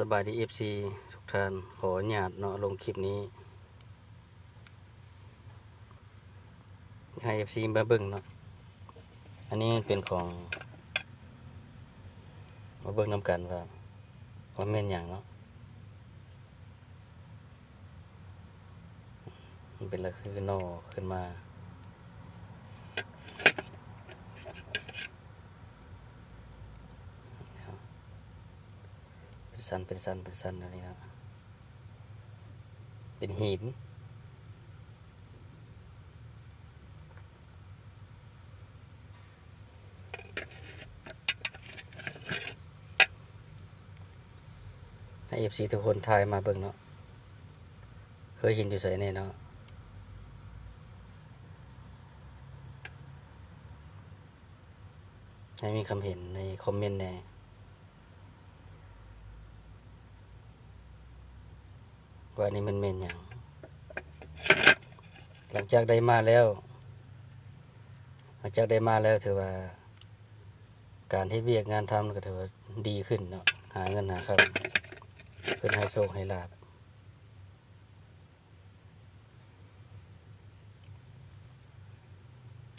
สบายดีเอฟซีทุกท่านขออนุญาตเนาะลงคลิปนี้ให้เอฟซีมาเบิ่งเนาะอันนี้เป็นของ มาเบิ่งน้ำกันว่าว่าแม่นอย่างเนาะมันเป็นลักษณะนอขึ้นมา เป็น สันเป็นสันเป็นสันอะไรนะเป็นหินให้เอฟซีทุกคนทายมาเบิ่งเนาะ เคยเห็นอยู่ใส่แน่เนาะให้มีคำเห็นในคอมเมนต์แน่ ว่าอันนี้มันเมนอย่างหลังจากได้มาแล้ว หลังจากได้มาแล้วถือว่า การที่เวียกงานทำก็ถือว่าดีขึ้นเนาะหาเงินหาคำเป็นให้โชคให้ลาบ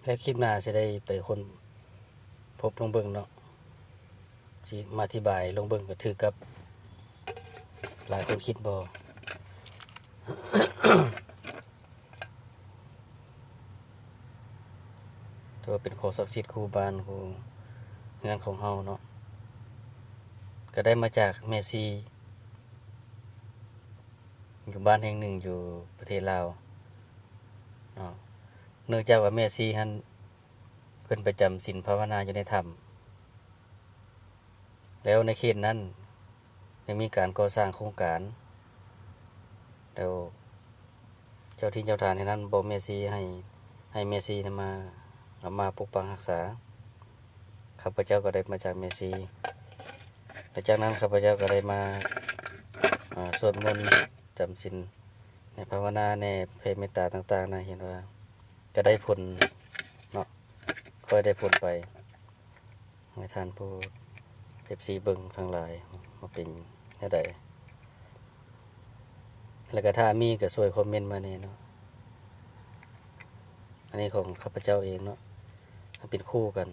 และคลิปหน้าจะได้ไปคนพบลงเบิงเนาะสิมาอธิบายลงเบิงก็ถือกับ หลายคนคิดบอ ถือว่าเป็นของศักดิ์สิทธิ์ครูบานครูงานของเฮาเนาะก็ได้มาจากเมซีอยู่บ้านแห่งหนึ่งอยู่ประเทศลาวเนาะเนื่องจากว่าเมซีฮันเพิ่นประจำศีลภาวนาอยู่ในถ้ำแล้วในเขตนั้นยังมีการก่อสร้างโครงการแล้วเจ้าที่เจ้าทานในนั้นบอกเมซีให้ให้เมซีนมา มาปกปักรักษาข้าพเจ้าก็ได้มาจากเมซีและจากนั้นข้าพเจ้าก็ได้มาอ่าสวดมนต์จำศีลในภาวนาในเพเมตตาต่าง ๆนะเห็นว่า ก็ได้ผลเนาะค่อยได้ผลไปให้ทานผู้เอฟซีเบิงทั้งหลายมาเป็นแน่ใดแล้วก็ถ้ามีก็ช่วยคอมเมนต์มาเนี่ยเนาะอันนี้ของข้าพเจ้าเองเนาะ เป็นคู่กัน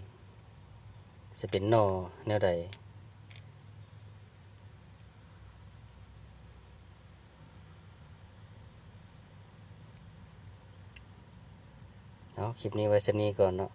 จะเป็นนอแนวใดเนาะคลิปนี้ไว้สักนี้ก่อนเนาะ